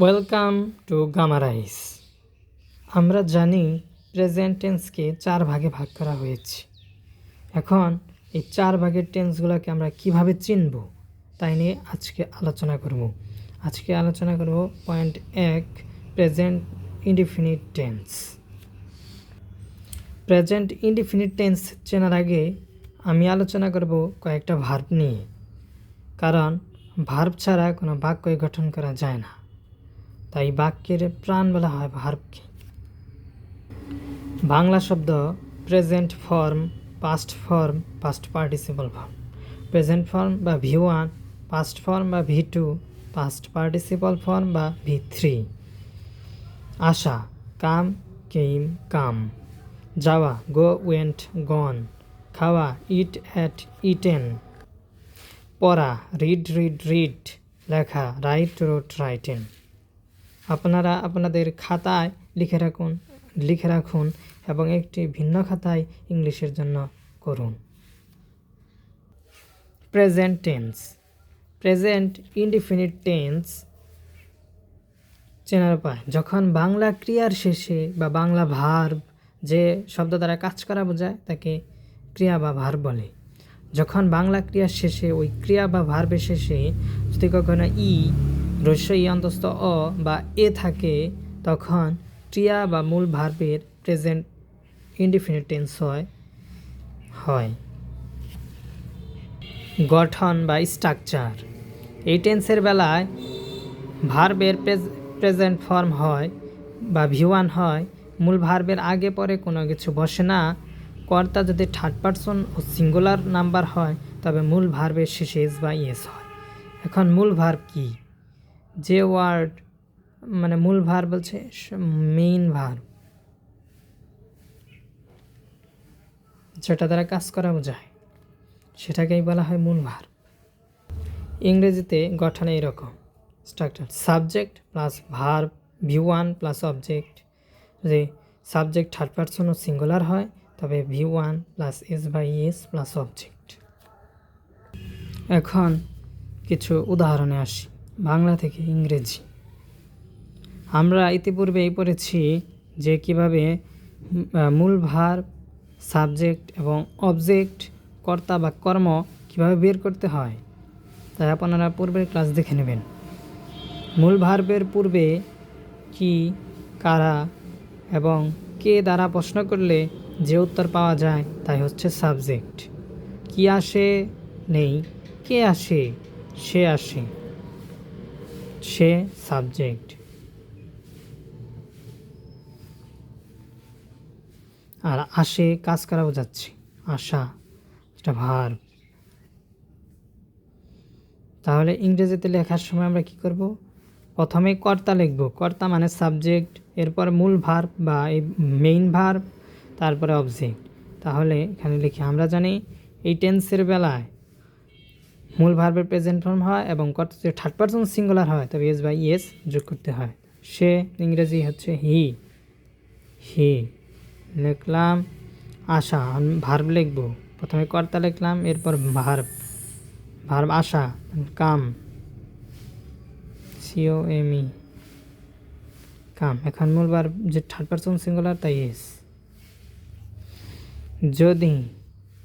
Welcome to গামারাইস আমরা জানি present টেন্সকে চার ভাগে ভাগ করা হয়েছে। এখন এই চার ভাগের টেন্সগুলোকে আমরা কীভাবে চিনব তাই নিয়ে আজকে আলোচনা করব। আজকে আলোচনা করব পয়েন্ট এক present indefinite tense present indefinite tense চেনার আগে আমি আলোচনা করব কয়েকটা ভার্ব নিয়ে। কারণ ভার্ব ছাড়া কোনো বাক্যই গঠন করা যায় না। তাই বাক্যের প্রাণ বলা হয় ভার্বকে। বাংলা শব্দ present form past form past participle form present form বা ভি ওয়ান পাস্ট ফর্ম বা V two past participle form বা ভি থ্রি আশা, কাম কেম কাম। যাওয়া গো ওয়েন্ট গন খাওয়া ইট অ্যাট ইটেন পড়া রিড রিড রিড লেখা write wrote written আপনারা আপনাদের খাতায় লিখে রাখুন লিখে রাখুন এবং একটি ভিন্ন খাতায় ইংলিশের জন্য করুন। Present tense present indefinite tense চেনার উপায়, যখন বাংলা ক্রিয়ার শেষে বা বাংলা ভার্ব যে শব্দ দ্বারা কাজ করা বোঝায়, তাকে ক্রিয়া বা ভার্ব বলে। যখন বাংলা ক্রিয়ার শেষে ওই ক্রিয়া বা ভার্বের শেষে যদি কখনো ই রস্যই অন্তস্থ অ বা এ থাকে তখন ক্রিয়া বা মূল ভার্বের প্রেজেন্ট ইনডিফিনিট টেন্স হয় হয়। গঠন বা স্ট্রাকচার। এই টেন্সের বেলায় ভার্বের প্রেজেন্ট ফর্ম হয় বা ভিওয়ান হয়, মূল ভার্বের আগে পরে কোনো কিছু বসে না। কর্তা যদি থার্ড পারসন ও সিঙ্গুলার নাম্বার হয়, তবে মূল ভার্বের শেষে এস বা ইয়েস হয়। এখন মূল ভার্ব কি? যে ওয়ার্ড মানে মূল ভার বলছে, মেইন ভার। যেটা দ্বারা কাজ করা বোঝায়, সেটাকেই বলা হয় মূল ভার। ইংরেজিতে গঠন এইরকম structure subject plus verb V one plus object যদি সাবজেক্ট থার্ড পারসন ও সিঙ্গুলার হয়, তবে V one plus S by S plus object এখন কিছু উদাহরণে আসি। বাংলা থেকে ইংরেজি। আমরা ইতিপূর্বেই পড়েছি যে কীভাবে মূল ভার, সাবজেক্ট এবং অবজেক্ট, কর্তা বা কর্ম কীভাবে বের করতে হয় তাই আপনারা পূর্বের ক্লাস দেখে নেবেন। মূল ভার্বের পূর্বে কি, কারা এবং কে দ্বারা প্রশ্ন করলে যে উত্তর পাওয়া যায়, তাই হচ্ছে সাবজেক্ট। কি আসে? নেই। কে আসে? সে আসে। সে সাবজেক্ট আর আসে, কাজ করা বোঝাচ্ছে আশা এটা ভার তাহলে ইংরেজিতে লেখার সময় আমরা কি করব? প্রথমে কর্তা লিখব। কর্তা মানে সাবজেক্ট এরপর মূল ভার বা এই মেইন ভার তারপরে অবজেক্ট তাহলে এখানে লিখি, আমরা জানি এই টেন্সের বেলায় মূল ভার্বের প্রেজেন্ট ফর্ম হয় এবং কত থার্ড পার্সন সিঙ্গুলার হয়, তবে এস বাই এস যোগ করতে হয়। সে, ইংরেজি হচ্ছে হি হি লিখলাম, আশা ভার্ব লিখব। প্রথমে কর্তা লিখলাম, এরপর ভার্ব ভার্ব আশা, come C O M E come. এখন মূল ভার্ব যে থার্ড পার্সন সিঙ্গুলার তাই এস যদি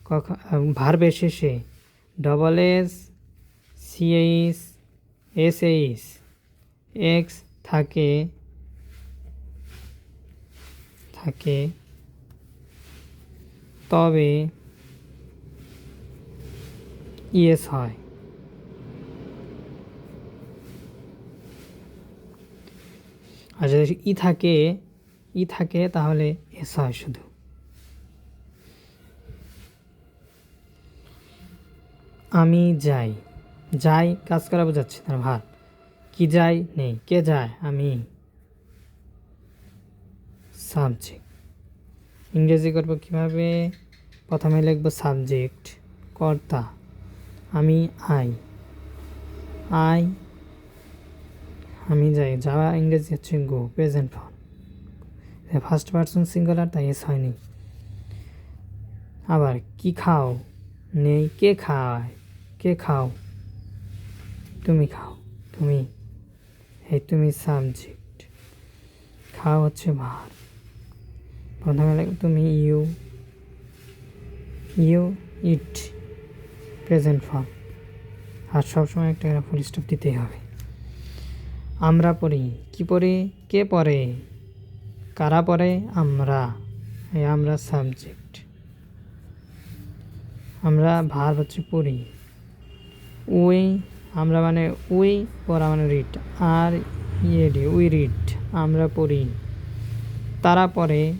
কখন ভার্বের শেষে double S C H S H X থাকে থাকে। তবে ইএস হয়। আর যদি ই থাকে ই থাকে তাহলে এস হয় শুধু। আমি যাই। যাই, কাজ করা বোঝাচ্ছে তার ভার। কি যাই? নেই। কে যায়? আমি। সাবজেক্ট। ইংরেজি করব কীভাবে? প্রথমে লিখব সাবজেক্ট। কর্তা। আমি আই। আই। আমি যাই। যাওয়া ইংরেজি হচ্ছে go. Present form. First person singular তাই এস হয়নি। আবার কি খাও? নেই। কে খায়? কে খাও? তুমি খাও। তুমি, এই তুমি সাবজেক্ট খাও হচ্ছে ভার প্রথমে তুমি you you eat, present form. আর সবসময় একটা করে ফুল স্টপ দিতেই হবে। আমরা পড়ি। কি পড়ি? কে পড়ে? কারা পড়ে? আমরা। আমরা সাবজেক্ট আমরা ভার হচ্ছে পড়ি। উই, আমরা মানে উই পড়া মানে রিড আর ইয়ে ইয়েডি উই রিড আমরা পড়ি তারা পড়ে,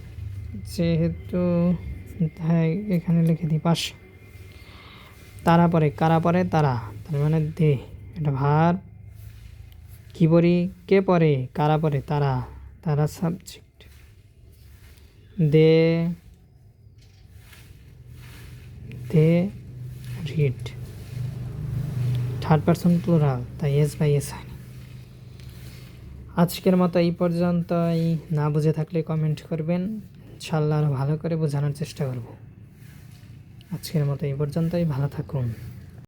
যেহেতু এখানে লিখে দিই পাশে। তারা পড়ে, কারা পড়ে? তারা। তার মানে দে, এটা ভার। কি পড়ি? কে পড়ে? কারা পড়ে? তারা। তারা subject. They they read third percent plural তাই এস বাই এস হয় আজকের মতো এই পর্যন্তই। না বুঝে থাকলে কমেন্ট করবেন। ইনশাল্লাহ আরও ভালো করে বোঝানোর চেষ্টা করব। আজকের মতো এই পর্যন্তই। ভালো থাকুন।